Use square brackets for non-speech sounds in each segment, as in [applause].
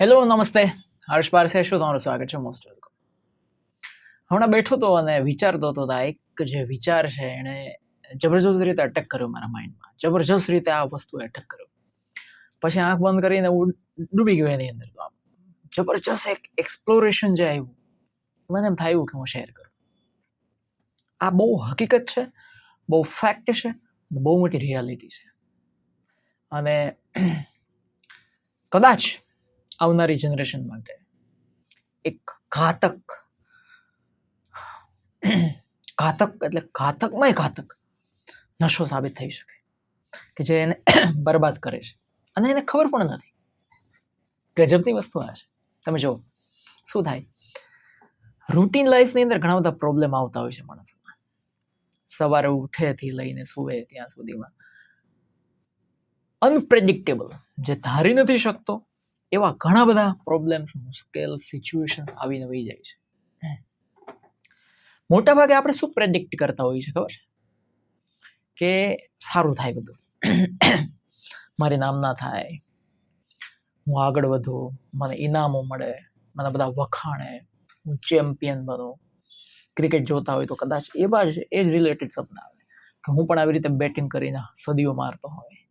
Hello નમસ્તે. હર્ષ પારસે શું તમારું સ્વાગત છે? મોસ્ટ વેલકમ હમણાં બેઠો તો અને વિચારતો હતો એક જે વિચાર છે એણે જબરજસ્ત રીતે અટેક કર્યો મારા માઇન્ડમાં જબરજસ્ત રીતે આ વસ્તુ અટેક કર્યો. પછી આંખ બંધ કરીને હું ડૂબી ગયો એની અંદર જબરજસ્ત એક એક્સપ્લોરેશન જે આવ્યું. મને એમ થયું કે હું શેર કરું. આ બહુ હકીકત છે, બહુ ફેક્ટ છે, બહુ મોટી રિયાલિટી છે. અને [clears throat] કદાચ આવનારી જનરેશન માટે. એક ઘાતક. ઘાતક એટલે ઘાતકમાં ઘાતક નશો સાબિત થઈ શકે. કે જે એને બરબાદ કરે છે. અને એને ખબર પણ નથી ગજબની વસ્તુ આ છે. તમે જુઓ, શું થાય? રૂટીન લાઈફની અંદર ઘણા બધા પ્રોબ્લેમ આવતા હોય છે માણસમાં સવારે ઉઠેથી લઈને સુવે ત્યાં સુધીમાં. અનપ્રેડિક્ટેબલ જે ધારી નથી શકતો એવા ઘણા બધા પ્રોબ્લેમ્સ મુશ્કેલ સિચ્યુએશન્સ આવીને વહી જાય છે. મોટા ભાગે આપણે શું પ્રેડિક્ટ કરતા હોઈએ છીએ, ખબર છે? કે સારું થાય બધું. [coughs] મારી નામ ના થાય. હું આગળ વધું. મને ઇનામો મળે. મને બધા વખાણે. હું ચેમ્પિયન બનું. ક્રિકેટ જોતા હોય તો કદાચ એવા જ, એ જ રિલેટેડ સપના આવે. કે હું પણ આવી રીતે બેટિંગ કરીને સદીઓ મારતો હોય.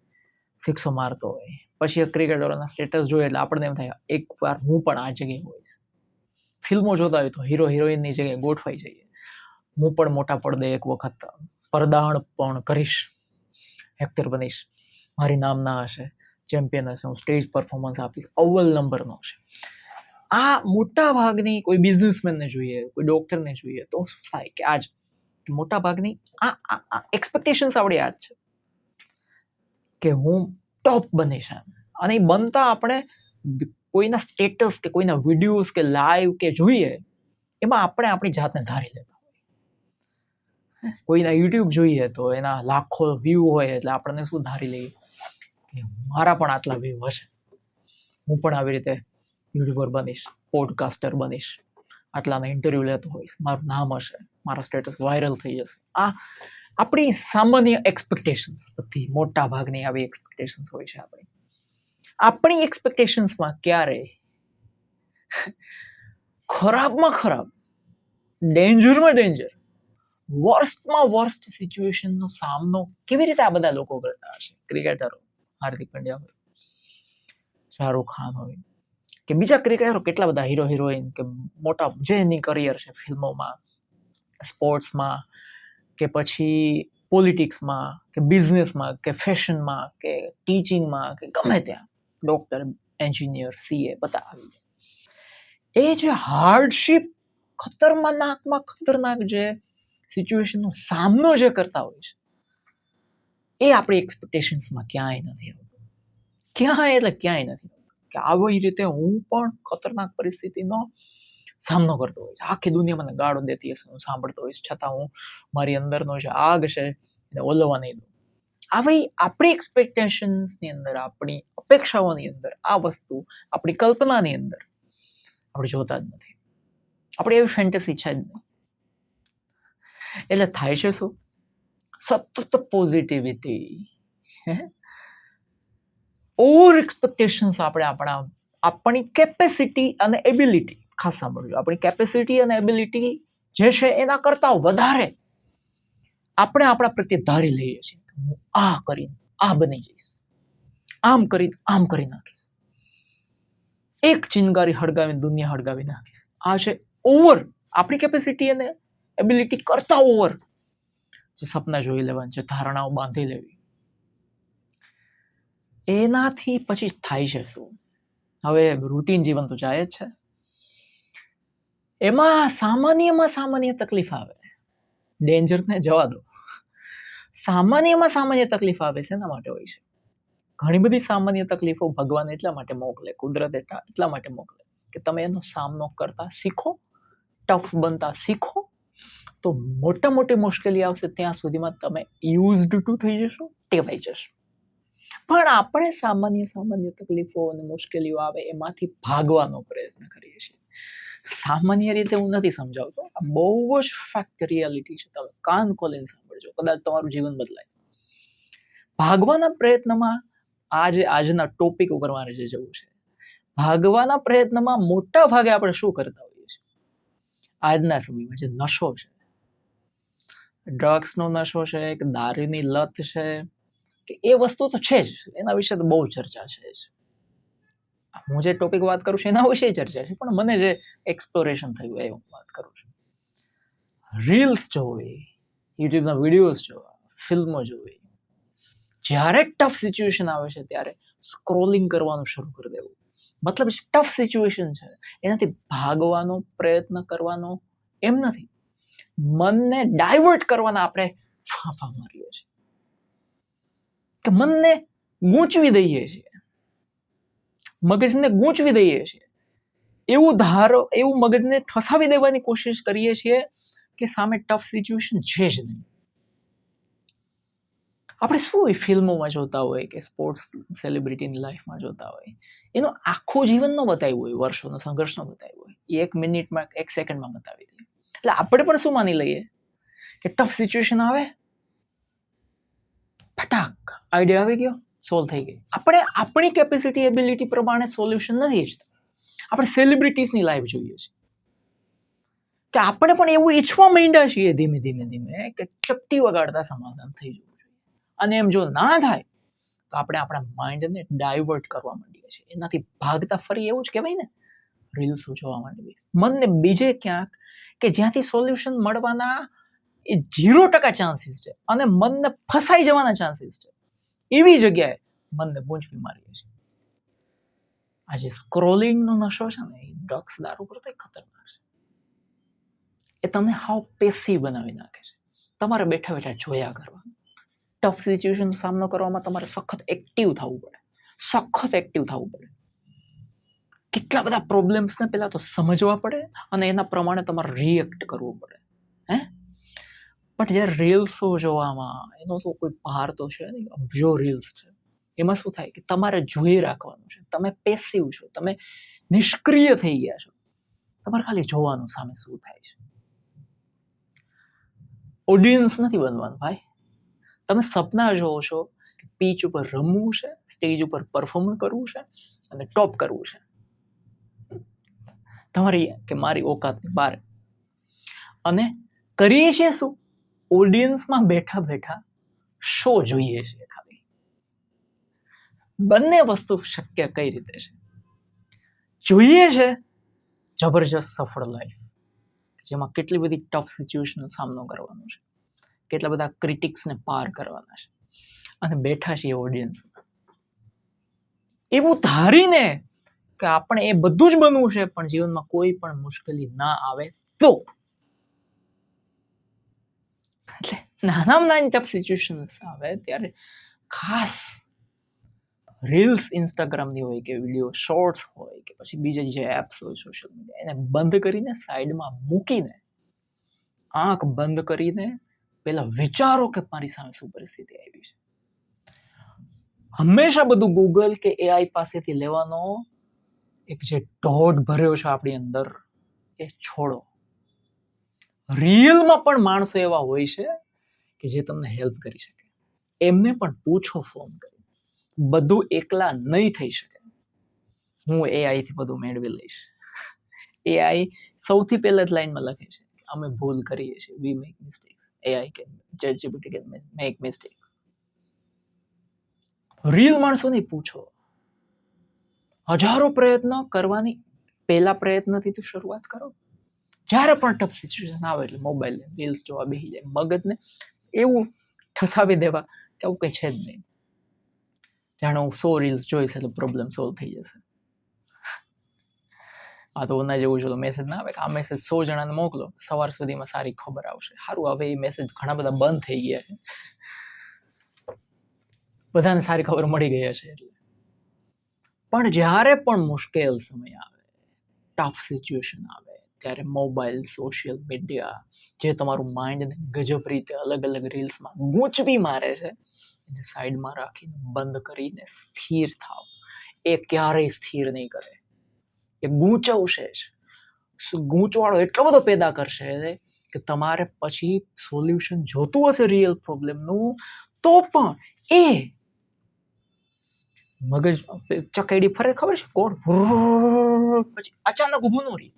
સિક્સો મારતો હોય. પછી ક્રિકેટરોના સ્ટેટસ જોઈએ એટલે આપણને એમ થાય, એક વાર હું પણ આ જગ્યાએ હોઈશ. ફિલ્મો જોતા હોય તો હીરો હિરોઈનની જગ્યાએ ગોઠવાઈ જઈએ. હું પણ મોટા પડદે એક વખત પરદાણ પણ કરીશ એક્ટર બનીશ. મારી નામના હશે ચેમ્પિયન હશે, હું સ્ટેજ પરફોર્મન્સ આપીશ, અવ્વલ નંબરનો હશે. આ મોટા ભાગની કોઈ બિઝનેસમેનને જોઈએ, કોઈ ડૉક્ટરને જોઈએ તો શું થાય કે આજ મોટા ભાગની આ એક્સપેક્ટેશન્સ આપણી આ જ છે. કે હું ટોપ બનીશ અને બનતા આપણે કોઈના સ્ટેટસ કે કોઈના વિડીયોઝ કે લાઈવ કે જોઈએ, એમાં આપણે આપણી જાતને ધારી લેતા કોઈના યુટ્યુબ જોઈએ તો એના લાખો વ્યૂ હોય એટલે આપણને શું ધારી લઈએ? કે મારા પણ આટલા વ્યૂ હશે. હું પણ આવી રીતે યુટ્યુબર બનીશ પોડકાસ્ટર બનીશ, આટલાના ઇન્ટરવ્યૂ લેતો હોઈશ. મારું નામ હશે, મારા સ્ટેટસ વાયરલ થઈ જશે. આ આપણી સામાન્ય એક્સપેક્ટેશન્સ બધી મોટા ભાગની આવી એક્સપેક્ટેશન્સ હોય છે આપણી. આપણી એક્સપેક્ટેશન્સમાં ક્યારે ખરાબમાં ખરાબ ડેન્જરમાં ડેન્જર વર્સ્ટમાં વર્સ્ટ સિચ્યુએશનનો સામનો કેવી રીતે આ બધા લોકો કરતા હશે? ક્રિકેટરો, હાર્દિક પંડ્યા હોય, શાહરૂખ ખાન હોય, કે બીજા ક્રિકેટરો, કેટલા બધા હીરો હિરોઈન કે મોટા જે એની કરિયર છે ફિલ્મોમાં સ્પોર્ટ્સમાં કે પછી પોલિટિક્સમાં કે બિઝનેસમાં કે ફેશનમાં કે ટીચિંગમાં કે ગમે ત્યાં ડૉક્ટર, એન્જિનિયર, સીએ બધા આવી જાય એ જે હાર્ડશીપ ખતરનાકમાં ખતરનાક જે સિચ્યુએશનનો સામનો જે કરતા હોય છે, એ આપણી એક્સપેક્ટેશન્સમાં ક્યાંય નથી આવતું. ક્યાંય એટલે ક્યાંય નથી કે આવી રીતે હું પણ ખતરનાક પરિસ્થિતિનો સામનો કરતો છે. આખી દુનિયા મને ગાળો દેતી હશે હું સાંભળતો હોઈશ. છતાં હું મારી અંદરનો જે આગ છે એને ઓલવવા નહીં દઉં. આવી આપણી એક્સપેક્ટેશન્સની અંદર, આપણી અપેક્ષાઓની અંદર આ વસ્તુ આપણી કલ્પનાની અંદર આપણે જોતા જ નથી. આપણે એવી ફેન્ટસી છે જ નહીં. એટલે થાય છે શું? સતત પોઝિટિવિટી ઓવર એક્સપેક્ટેશન્સ આપણે આપણા, આપણી કેપેસિટી અને એબિલિટી ખાસ સાંભળજો આપણી કેપેસિટી અને એબિલિટી જે છે એના કરતાં વધારે આપણે આપણા પ્રત્યે ધારી લઈએ છીએ હું આ કરીને આ બની જઈશ. આમ કરી આમ કરી નાખીશ. એક ચિનગારી હળગાવીને દુનિયા હળગાવી નાખીશ. આ છે ઓવર આપણી કેપેસિટી અને એબિલિટી કરતા ઓવર જે સપના જોઈ લેવાની છે, ધારણાઓ બાંધી લેવી. એનાથી પછી થાય છે શું? હવે રૂટીન જીવન તો જાય જ છે. એમાં સામાન્યમાં સામાન્ય તકલીફ આવે. ડેન્જરને જવા દો. સામાન્યમાં સામાન્ય તકલીફ આવે છે એના માટે હોય છે? ઘણી બધી સામાન્ય તકલીફો ભગવાન એટલા માટે મોકલે, કુદરત એટલા એટલા માટે મોકલે કે તમે એનો સામનો કરતા શીખો, ટફ બનતા શીખો, તો મોટા મોટી મુશ્કેલી આવશે ત્યાં સુધીમાં તમે યુઝડ ટુ થઈ જશો, ટેવાઈ જશો. પણ આપણે સામાન્ય સામાન્ય તકલીફો અને મુશ્કેલીઓ આવે એમાંથી ભાગવાનો પ્રયત્ન કરીએ છીએ. સામાન્ય રીતે હું નથી સમજાવતો. આ બહુ જ ફેક્ટ રિયાલિટી છે. તમે કાન ખોલીને સાંભળજો. કદાચ તમારું જીવન બદલાય. ભાગવાના પ્રયત્નમાં આજે, આજના ટોપિક ઉપર મારે જે જવું છે. ભાગવાના પ્રયત્નમાં મોટા ભાગે આપણે શું કરતા હોઈએ છીએ? આજના સમયમાં જે નશો છે. ડ્રગ્સનો નશો છે, કે દારૂની લત છે, કે એ વસ્તુ તો છે જ. એના વિશે તો બહુ ચર્ચા છે જ. હું જે ટોપિક વાત કરું છું, એના વિશે ચર્ચા છે, પણ મને જે એક્સપ્લોરેશન થયું એ હું વાત કરું છું. રીલ્સ જોવી યુટ્યુબના વિડીયોઝ જોવા, ફિલ્મો જોવી. જ્યારે ટફ સિચ્યુએશન આવે છે, ત્યારે સ્ક્રોલિંગ કરવાનું શરૂ કરી દેવું. મતલબ ટફ સિચ્યુએશન છે. એનાથી ભાગવાનો પ્રયત્ન કરવાનો એમ નથી. મનને ડાયવર્ટ કરવાના આપણે ફાંફા મારીએ છીએ. કે મનને ગૂંચવી દઈએ છીએ. મગજને ગૂંચવી દઈએ છીએ. એવું ધારો, એવું મગજને ઠસાવી દેવાની કોશિશ કરીએ છીએ કે સામે ટફ સિચ્યુએશન છે જ નહીં. આપણે શું હોય ફિલ્મોમાં જોતા હોય કે સ્પોર્ટ્સ સેલિબ્રિટીની લાઈફમાં જોતા હોય? એનું આખું જીવન ન બતાવ્યું હોય, વર્ષોનો સંઘર્ષ ન બતાવ્યું હોય. એ એક મિનિટમાં, એક સેકન્ડમાં બતાવી દે. એટલે આપણે પણ શું માની લઈએ? કે ટફ સિચ્યુએશન આવે? ફટાક. આઈડિયા આવી ગયો? સોલ્વ થઈ ગઈ. આપણે આપણી કેપેસિટી એબિલિટી પ્રમાણે સોલ્યુશન નથી ઈચ્છતા. આપણે સેલિબ્રિટીઝની લાઈફ જોઈએ છીએ. કે આપણે પણ એવું ઈચ્છવા માંડ્યા છીએ ધીમે ધીમે ધીમે કે ચપટી વગાડતા સમાધાન થઈ જવું જોઈએ. અને એમ જો ના થાય, તો આપણે આપણા માઇન્ડને ડાયવર્ટ કરવા માંડીએ છીએ. એનાથી ભાગતા ફરી એવું જ કહેવાય ને રીલ્સ જોવા માંડવી મનને બીજે ક્યાંક કે જ્યાંથી સોલ્યુશન મળવાના એ ઝીરો ટકા ચાન્સીસ છે. અને મનને ફસાઈ જવાના ચાન્સીસ છે. એવી જગ્યાએ મનને ગૂંચવી મારીએ છીએ. આજે સ્ક્રોલિંગનો નશો છે ને, એ ડ્રગ્સ દારૂ કરતા ખતરનાક છે. એ તમને હાવ પેસી બનાવી નાખે છે. તમારે બેઠા બેઠા જોયા કરવા. ટફ સિચ્યુએશનનો સામનો કરવામાં તમારે સખત એક્ટિવ થવું પડે. સખત એક્ટિવ થવું પડે. કેટલા બધા પ્રોબ્લેમ્સને પહેલાં તો સમજવા પડે અને એના પ્રમાણે તમારે રિએક્ટ કરવું પડે. હે? બટ જ્યારે રીલ્સો જોવામાં? એનો તો કોઈ ભાર તો છે નહીં? અબજો રીલ્સ છે. એમાં શું થાય કે તમારે જોઈ રાખવાનું છે. તમે પેસિવ છો. તમે નિષ્ક્રિય થઈ ગયા છો. તમારે ખાલી જોવાનું સામે શું થાય છે. ઓડિયન્સ નથી બનવાનું ભાઈ. તમે સપના જોવો છો કે પીચ ઉપર રમવું છે સ્ટેજ ઉપર પરફોર્મ કરવું છે અને ટોપ કરવું છે. તમારી કે મારી ઓકાતની બહાર અને કરીએ છીએ શું? ઓડિયન્સમાં બેઠા બેઠા શો જોઈએ છે ખાલી. બંને વસ્તુ શક્ય કઈ રીતે છે? જોઈએ છે જબરજસ્ત સફળ લાઈફ જેમાં કેટલી બધી ટફ સિચ્યુએશનનો સામનો કરવાનો છે. કેટલા બધા ક્રિટિક્સને પાર કરવાના છે. અને બેઠા છીએ ઓડિયન્સ એવું ધારીને કે આપણે એ બધું જ બનવું છે, પણ જીવનમાં કોઈ પણ મુશ્કેલી ના આવે તો એટલે નાનામાં નાની ટફ સિચ્યુએશન્સ આવે ત્યારે ખાસ રીલ્સ ઇન્સ્ટાગ્રામની હોય કે વીડિયો શોર્ટ્સ હોય કે પછી બીજા જે એપ્સ હોય સોશિયલ મીડિયા એને બંધ કરીને સાઈડમાં મૂકીને આંખ બંધ કરીને પેલા વિચારો કે મારી સામે શું પરિસ્થિતિ આવી છે હંમેશા બધું ગૂગલ કે એઆઈ પાસેથી લેવાનો એક જે ઢોઢ ભર્યો છે આપણી અંદર એ છોડો રિયલમાં પણ માણસો એવા હોય છે કે જે તમને હેલ્પ કરી શકે. એમને પણ પૂછો ફોન કરી. બધું એકલા નહીં થઈ શકે. હું એઆઈથી બધું મેળવી લઈશ. એઆઈ સૌથી પહેલા જ લાઈનમાં લખે છે અમે ભૂલ કરીએ છીએ. We make mistakes AI can chat can make mistakes reel માણસોને પૂછો. હજારો પ્રયત્નો કરવાની પહેલા પ્રયત્નથી તો શરૂઆત કરો. જ્યારે પણ ટફ સિચ્યુએશન આવે એટલે મોબાઈલ રીલ્સ જોવા બેસી જાય. મગજને એવું ઠસાવી દેવા કે આવું કંઈ છે જ નહીં. જાણે હું સો રીલ્સ જોઈશ એટલે પ્રોબ્લેમ સોલ્વ થઈ જશે. આ તો ઓના જેવું છે તો મેસેજ ના આવે કે આ મેસેજ સો જણાને મોકલો, સવાર સુધીમાં સારી ખબર આવશે. સારું હવે એ મેસેજ ઘણા બધા બંધ થઈ ગયા છે. બધાને સારી ખબર મળી ગઈ હશે એટલે. પણ જ્યારે પણ મુશ્કેલ સમય આવે ટફ સિચ્યુએશન આવે ત્યારે મોબાઈલ સોશિયલ મીડિયા જે તમારું માઇન્ડને ગજબ રીતે અલગ અલગ રીલ્સમાં ગૂંચવી મારે છે, એને સાઈડમાં રાખીને બંધ કરીને સ્થિર થાવ. એ ક્યારેય સ્થિર નહીં કરે. એ ગૂંચવશે જ. ગૂંચવાળો એટલો બધો પેદા કરશે કે તમારે પછી સોલ્યુશન જોતું હશે રિયલ પ્રોબ્લેમનું તો પણ એ મગજ ચકેડી ફરે, ખબર છે? કોડ પછી અચાનક ઊભું ન રહી.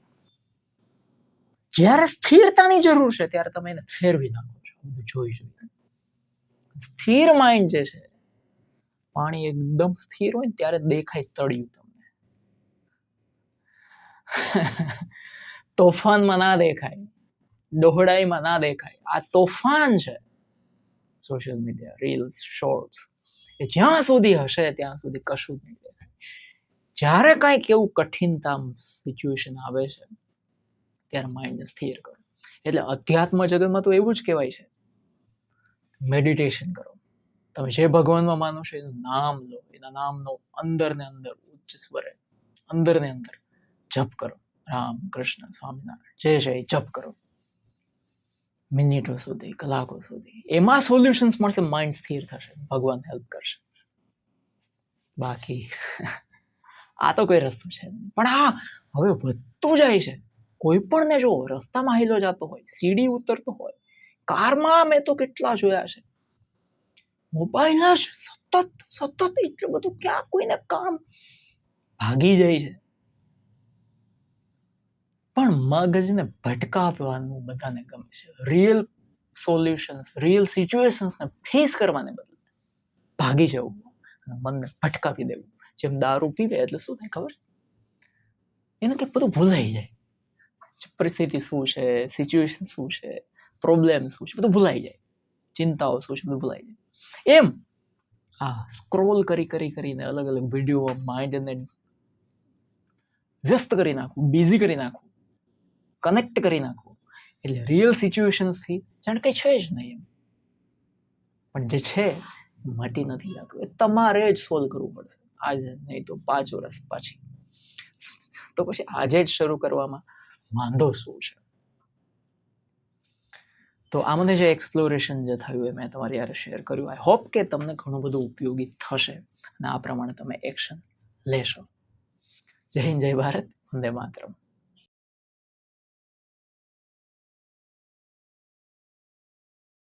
જ્યારે સ્થિરતાની જરૂર છે, ત્યારે તમે એને ફેરવી નાખો છો. બધું જોઈ જોઈને. સ્થિર માઇન્ડ જે છે, પાણી એકદમ સ્થિર હોય ત્યારે દેખાય તળિયું તમને. [laughs] તોફાનમાં ના દેખાય. ડોહડાઈમાં ના દેખાય. આ તોફાન છે સોશિયલ મીડિયા રીલ્સ શોર્ટ્સ એ જ્યાં સુધી હશે, ત્યાં સુધી કશું જ નહીં દેખાય. જ્યારે કાંઈક એવું કઠિનતા સિચ્યુએશન આવે છે ત્યારે માઇન્ડને સ્થિર કરો એટલે અધ્યાત્મ જગતમાં તો એવું જ કહેવાય છે. મેડિટેશન કરો. તમે જે ભગવાનમાં માનો છો એનું નામ લો. એના નામનો અંદર ને અંદર ઉચ્ચ સ્વરે અંદર ને અંદર જપ કરો. રામ, કૃષ્ણ, સ્વામિનારાયણ જે છે એ જપ કરો. મિનિટો સુધી, કલાકો સુધી. એમાં સોલ્યુશન્સ મળશે માઇન્ડ સ્થિર થશે, ભગવાન હેલ્પ કરશે. બાકી આ તો કોઈ રસ્તો છે પણ હા, હવે વધતું જાય છે. કોઈ પણ ને જો રસ્તામાં હિલો જતો હોય, સીડી ઉતરતો હોય, કારમાં મેં તો કેટલા જોયા છે. મોબાઈલ જ સતત સતત એટલું બધું ક્યાં કોઈને કામ ભાગી જાય છે. પણ મગજને ભટકાવવાનું બધાને ગમે છે. રિયલ સોલ્યુશન્સ રિયલ સિચ્યુએશન્સને ફેસ કરવાને બદલે ભાગી જવું મનને ભટકાવી દેવું. જેમ દારૂ પીવે એટલે શું થાય ખબર? એને કે બધું ભૂલાઈ જાય. પરિસ્થિતિ શું છે સિચ્યુએશન શું છે પ્રોબ્લેમ શું છે બધું ભૂલાઈ જાય ચિંતાઓ શું છે બધું ભૂલાઈ જાય એમ આ સ્ક્રોલ કરી કરી કરીને અલગ અલગ વીડિયો માઇન્ડને વ્યસ્ત કરી નાખવું બિઝી કરી નાખવું કનેક્ટ કરી નાખવું એટલે રિયલ સિચ્યુએશન્સથી જાણે કંઈ છે જ નહીં એમ પણ જે છે મટી નથી જતું એ તમારે જ સોલ્વ કરવું પડશે આજે નહીં તો પાંચ વર્ષ પછી તો પછી આજે જ શરૂ કરવામાં વાંધો શું છે? તો આ મને જે એક્સપ્લોરેશન જે થયું એ મેં તમારી યારે શેર કર્યું. આઈ હોપ કે તમને ઘણું બધું ઉપયોગી થશે અને આ પ્રમાણે તમે એક્શન લેશો. જય હિન્દ, જય ભારત. વંદે માતરમ.